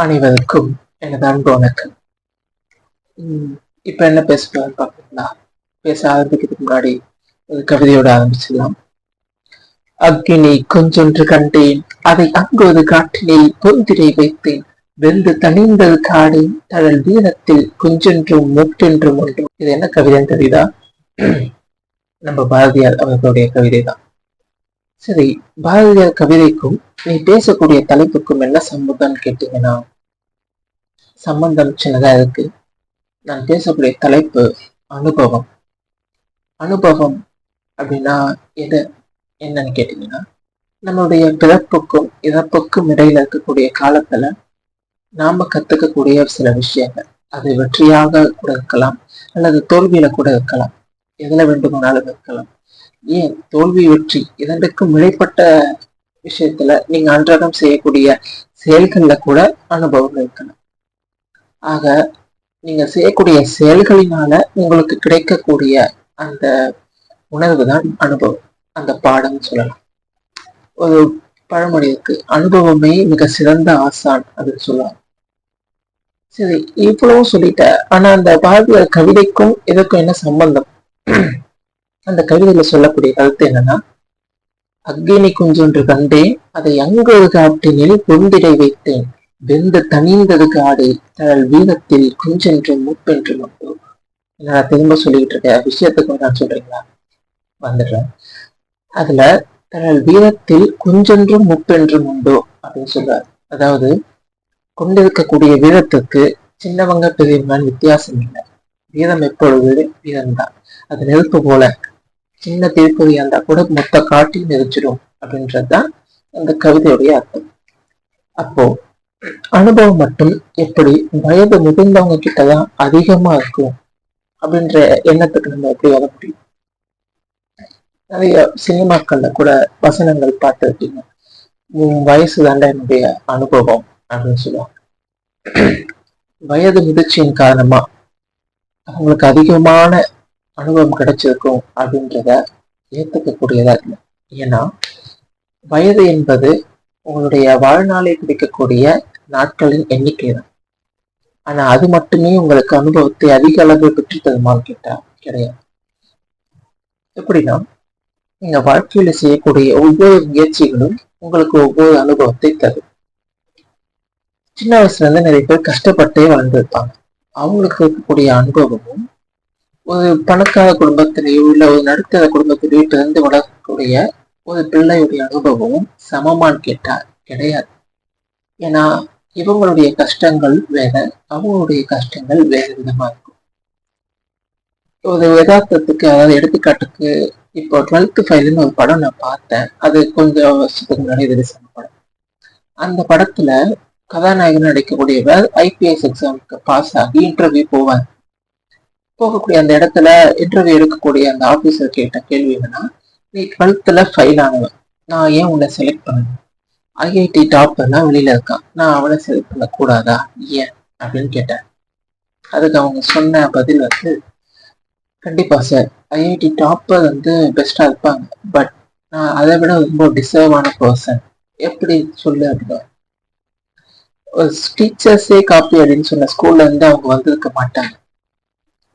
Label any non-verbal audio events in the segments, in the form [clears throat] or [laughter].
அனைவருக்கும் எனது அன்பு வணக்கம். உம் இப்ப என்ன பேச போறோம்னு பேச ஆரம்பிக்கிறதுக்கு முன்னாடி ஒரு கவிதையோட ஆரம்பிச்சிடலாம். அக்னி கொஞ்சொன்று கண்டேன் அதை அங்கு ஒரு காட்டினில் பொந்திரை வைத்தேன். வெந்து தணிந்தது காடு தழல் வீரத்தில் கொஞ்சென்றும் மூட்டென்றும் ஒன்றும். இது என்ன கவிதைன்னு தெரியுதா? [clears throat] நம்ம பாரதியார் அவர்களுடைய கவிதை தான் சரி பாரதியார் கவிதைக்கும் நீ பேசக்கூடிய தலைப்புக்கும் என்ன சம்பந்தம்னு கேட்டீங்கன்னா சம்பந்தம் சின்னதா இருக்கு. நான் பேசக்கூடிய தலைப்பு அனுபவம். அனுபவம் அப்படின்னா எது என்னன்னு கேட்டீங்கன்னா நம்மளுடைய பிறப்புக்கும் இறப்புக்கும் இடையில இருக்கக்கூடிய காலத்துல நாம கத்துக்கக்கூடிய சில விஷயங்கள். அது வெற்றியாக கூட இருக்கலாம் அல்லது தோல்வியில கூட இருக்கலாம். எதுல வேண்டுமானாலும் இருக்கலாம். ஏன் தோல்வி வெற்றி இரண்டுக்கும் இடைப்பட்ட விஷயத்துல நீங்க அன்றாடம் செய்யக்கூடிய செயல்கள்ல கூட அனுபவம் இருக்கணும். ஆக நீங்க செய்யக்கூடிய செயல்களினால உங்களுக்கு கிடைக்கக்கூடிய அந்த உணர்வு தான் அனுபவம். அந்த பாடம் சொல்லலாம். ஒரு பழமொழி இருக்கு அனுபவமே மிக சிறந்த ஆசான் அப்படின்னு சொல்லலாம். சரி இவ்வளவும் சொல்லிட்ட ஆனா அந்த பாரதியார் கவிதைக்கும் இதற்கும் என்ன சம்பந்தம்? அந்த கவிதையில சொல்லக்கூடிய கருத்து என்னன்னா அக்னி குஞ்சொன்று கண்டேன் அதை அங்கொரு காட்டினில் பொந்திடை வைத்தேன். வெந்து தனிந்தது காடு தழல் வீரத்தில் குஞ்சென்று முப்பென்று மட்டும் நான் திரும்ப சொல்லிக்கிட்டு இருக்க விஷயத்துக்கு நான் சொல்றீங்களா? வந்துடுறேன். அதுல தழல் வீரத்தில் குஞ்சென்றும் முப்பென்றும் உண்டோ அப்படின்னு சொல்றாரு. அதாவது கொண்டிருக்கக்கூடிய வீரத்துக்கு சின்னவங்க பெரியவங்கன்னு வித்தியாசம் இல்லை. வீரம் எப்பொழுது? வீரம்தான் அது நெருப்பு போல சின்ன திருப்பதியா இருந்தா கூட மொத்த காட்டி நெரிச்சிடும் அப்படின்றதுதான் அந்த கவிதையுடைய அர்த்தம். அப்போ அனுபவம் மட்டும் எப்படி வயது முதிர்ந்தவங்க கிட்டதான் அதிகமா இருக்கும் அப்படின்ற எண்ணத்துக்கு நம்ம எப்படி வர முடியும்? நிறைய சினிமாக்கள்ல கூட வசனங்கள் பார்த்துருக்கீங்க உன் வயசு தாண்டா என்னுடைய அனுபவம் அப்படின்னு சொல்லுவாங்க. வயது முதிர்ச்சியின் காரணமா அவங்களுக்கு அதிகமான அனுபவம் கிடைச்சிருக்கும் அப்படின்றத ஏத்துக்கக்கூடியதா இல்லை. ஏன்னா வயது என்பது உங்களுடைய வாழ்நாளை கிடைக்கக்கூடிய நாட்களின் எண்ணிக்கை தான் ஆனா அது மட்டுமே உங்களுக்கு அனுபவத்தை அதிக அளவு பெற்று தருமான்னு கேட்டா கிடையாது. எப்படின்னா நீங்க வாழ்க்கையில செய்யக்கூடிய ஒவ்வொரு முயற்சிகளும் உங்களுக்கு ஒவ்வொரு அனுபவத்தை தரும். சின்ன வயசுல இருந்து நிறைய பேர் கஷ்டப்பட்டே வளர்ந்துருப்பாங்க அவங்களுக்கு இருக்கக்கூடிய அனுபவமும் ஒரு பணக்கார குடும்பத்திலேயோ இல்ல ஒரு நடுத்தர குடும்பத்திலேயோ பிறந்து வளரக்கூடிய ஒரு பிள்ளையுடைய அனுபவமும் சமமான்னு கேட்டால் கிடையாது. ஏன்னா இவங்களுடைய கஷ்டங்கள் வேற அவங்களுடைய கஷ்டங்கள் வேற விதமா இருக்கும். ஒரு யதார்த்தத்துக்கு அதாவது எடுத்துக்காட்டுக்கு இப்போ டுவெல்த் ஃபைல்னு ஒரு படம் நான் பார்த்தேன். அது கொஞ்சம் வருஷத்துக்கு முன்னாடி ரிலீஸ் ஆன படம். அந்த படத்துல கதாநாயகன் நடிக்கக்கூடியவர் ஐபிஎஸ் எக்ஸாமுக்கு பாஸ் ஆகி இன்டர்வியூ போவார். போகக்கூடிய அந்த இடத்துல இன்டர்வியூ எடுக்கக்கூடிய அந்த ஆஃபீஸர் கேட்ட கேள்வி என்னன்னா நீ டுவெல்த்தில் ஃபைல் ஆனவன் நான் ஏன் உன்னை செலக்ட் பண்ணணும் ஐஐடி டாப்பர்லாம் வெளியில இருக்கான். நான் அவனை செலக்ட் பண்ணக்கூடாதா? ஏன்? அப்படின்னு கேட்டேன் அதுக்கு அவங்க சொன்ன பதில் வந்து கண்டிப்பாக சார் ஐஐடி டாப்பர் வந்து பெஸ்ட்டாக இருப்பாங்க. பட் நான் அதை விட ரொம்ப டிசர்வான பர்சன் எப்படி சொல்லு அப்படின்னு ஒரு டீச்சர்ஸே காப்பி அப்படின்னு சொன்ன ஸ்கூல்ல இருந்து அவங்க வந்திருக்க மாட்டாங்க.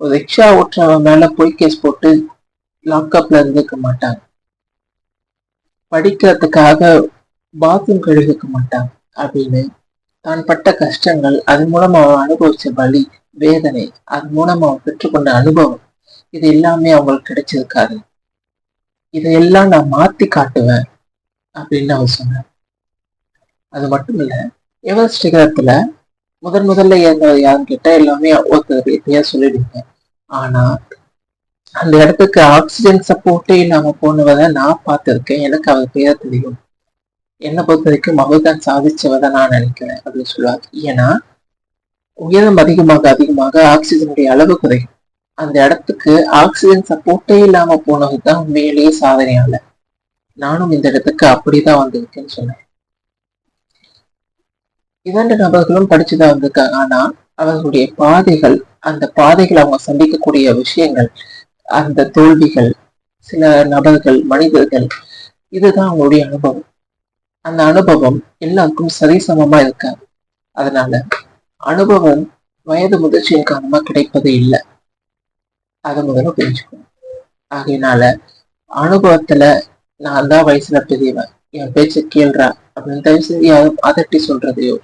ரிக்ஷா ஓட்டுறவன் மேல பொய் கேஸ் போட்டு லாக்அப்ல இருந்துக்க மாட்டாங்க படிக்கிறதுக்காக பாத்ரூம் கழுவிக்க மாட்டாங்க அப்படின்னு தான் பட்ட கஷ்டங்கள் அது மூலம் அவன் அனுபவிச்ச வலி வேதனை அது மூலம் அவன் பெற்றுக்கொண்ட அனுபவம். இது எல்லாமே அவங்களுக்கு கிடைச்சிருக்காது. இதையெல்லாம் நான் மாத்தி காட்டுவேன் அப்படின்னு அவர் சொன்னார் அது மட்டும் இல்ல எவரெஸ்ட் சிகரத்துல முதன் முதல்ல ஏறினது யாருன்னு எல்லாமே ஒருத்தர் ரீதியா சொல்லிடுங்க ஆனா அந்த இடத்துக்கு ஆக்சிஜன் சப்போர்ட்டே இல்லாம போனவதை நான் பார்த்திருக்கேன். எனக்கு அவர் பேர் தெரியும். என்னை பொறுத்த வரைக்கும் அவர் சாதிச்சவதை நான் நினைக்கிறேன் அப்படின்னு சொல்லுவார் ஏன்னா உயரம் அதிகமாக அதிகமாக ஆக்சிஜனுடைய அளவு குறையும். அந்த இடத்துக்கு ஆக்சிஜன் சப்போர்ட்டே இல்லாம போனது தான் உண்மையிலேயே சாதனையாளர். நானும் இந்த இடத்துக்கு அப்படிதான் வந்திருக்கேன்னு சொன்னேன். இரண்டு நபர்களும் படிச்சுதான் வந்திருக்காங்க. ஆனா அவர்களுடைய பாதைகள் அந்த பாதைகள் அவங்க சந்திக்கக்கூடிய விஷயங்கள் அந்த தோல்விகள் சில நபர்கள் மனிதர்கள் இதுதான் அவங்களுடைய அனுபவம். அந்த அனுபவம் எல்லாருக்கும் சரிசமமா இருக்காது. அதனால அனுபவம் வயது முதிர்ச்சியின் காரணமா கிடைப்பது இல்லை. அதை முதல்ல புரிஞ்சுக்கணும். ஆகையினால அனுபவத்துல நான் தான் வயசுல பெரியவன். என் பேச்சு கேள்றா அப்படின்னு தயவு செஞ்சு யாரும் அதட்டி சொல்றதையோ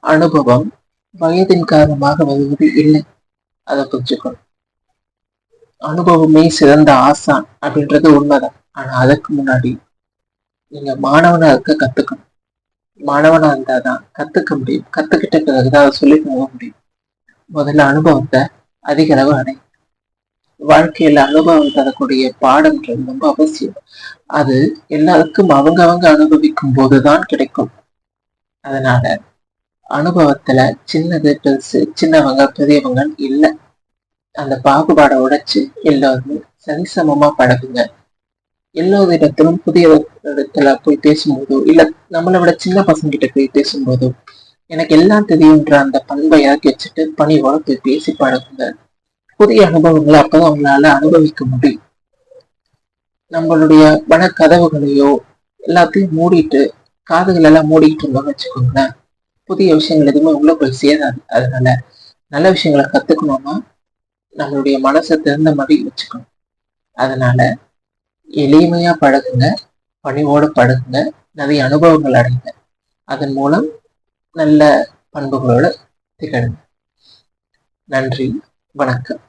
அனுபவம் வயதின் காரணமாக வருவது இல்லை. அதை புரிஞ்சுக்கணும். அனுபவமே சிறந்த ஆசான் அப்படின்றது உண்மைதான். ஆனா அதுக்கு முன்னாடி நீங்க மாணவனா இருக்க கத்துக்கணும். மாணவனா இருந்தாதான் கத்துக்க முடியும். கத்துக்கிட்ட பிறகுதான் அதை சொல்லி போக முடியும். முதல்ல அனுபவத்தை அதிக அளவு அடை வாழ்க்கையில அனுபவம் தரக்கூடிய பாடம்ன்றது ரொம்ப அவசியம். அது எல்லாருக்கும் அவங்க அவங்க அனுபவிக்கும் போதுதான் கிடைக்கும். அதனால அனுபவத்துல சின்னது பெருசு சின்னவங்க பெரியவங்க இல்லை. அந்த பாகுபாடை உடைச்சு எல்லாருமே சரிசமமா பழகுங்க. எல்லோரிடத்திலும் புதிய இடத்துல போய் பேசும்போதோ இல்ல நம்மளை விட சின்ன பசங்க கிட்ட போய் பேசும்போதோ எனக்கு எல்லாம் தெரியுன்ற அந்த பண்பை இறக்கி வச்சுட்டு பணியோட போய் பேசி பழகுங்க. புதிய அனுபவங்களை அப்பதான் அவங்களால அனுபவிக்க முடியும். நம்மளுடைய மனக்கதவுகளையோ எல்லாத்தையும் மூடிட்டு காதுகள் எல்லாம் மூடிக்கிட்டு இருந்தோம்னு வச்சுக்கோங்களேன். புதிய விஷயங்கள் எதுவுமே உள்ள போய் சேராது. அதனால நல்ல விஷயங்களை கத்துக்கணும்னா நம்மளுடைய மனசை திறந்த மாதிரி வச்சுக்கணும். அதனால எளிமையா பழகுங்க. பணிவோடு பழகுங்க. நிறைய அனுபவங்கள் அடைங்க. அதன் மூலம் நல்ல பண்புகளோடு திகழுங்க. நன்றி. வணக்கம்.